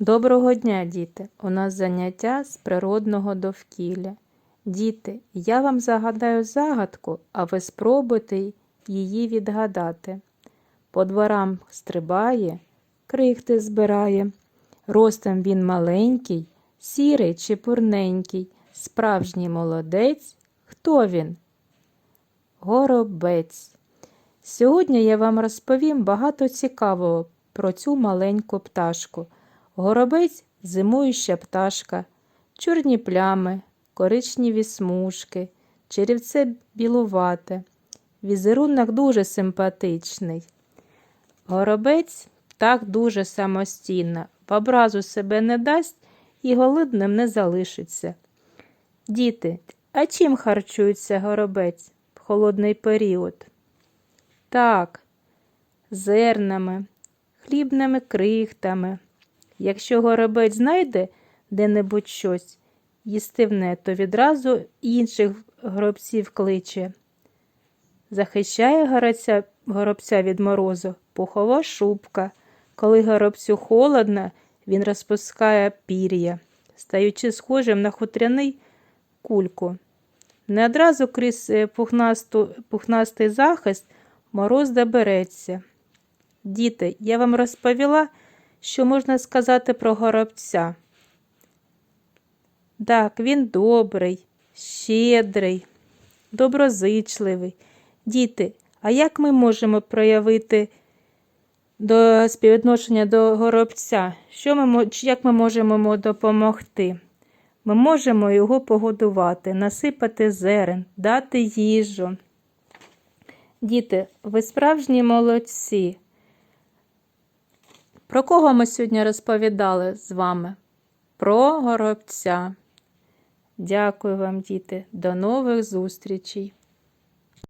Доброго дня, діти! У нас заняття з природного довкілля. Діти, я вам загадаю загадку, а ви спробуйте її відгадати. По дворам стрибає, крихти збирає. Ростом він маленький, сірий чи пурненький, справжній молодець. Хто він? Горобець. Сьогодні я вам розповім багато цікавого про цю маленьку пташку. Горобець зимуюча пташка, чорні плями, коричневі смужки, черевце білувате. Візерунок дуже симпатичний. Горобець так дуже самостійно, в образу себе не дасть і голодним не залишиться. Діти, а чим харчується горобець в холодний період? Так, зернами, хлібними крихтами. Якщо горобець знайде де-небудь щось їстивне, то відразу інших горобців кличе. Захищає горобця, горобця від морозу пухова шубка. Коли горобцю холодно, він розпускає пір'я, стаючи схожим на хутряний кульку. Не одразу крізь е, пухнасту, пухнастий захист мороз добереться. Діти, я вам розповіла, що можна сказати про горобця. Так, він добрий, щедрий, доброзичливий. Діти, а як ми можемо проявити до співвідношення до горобця? Що ми, як ми можемо йому допомогти? Ми можемо його погодувати, насипати зерен, дати їжу. Діти, ви справжні молодці. Про кого ми сьогодні розповідали з вами? Про горобця. Дякую вам, діти. До нових зустрічей.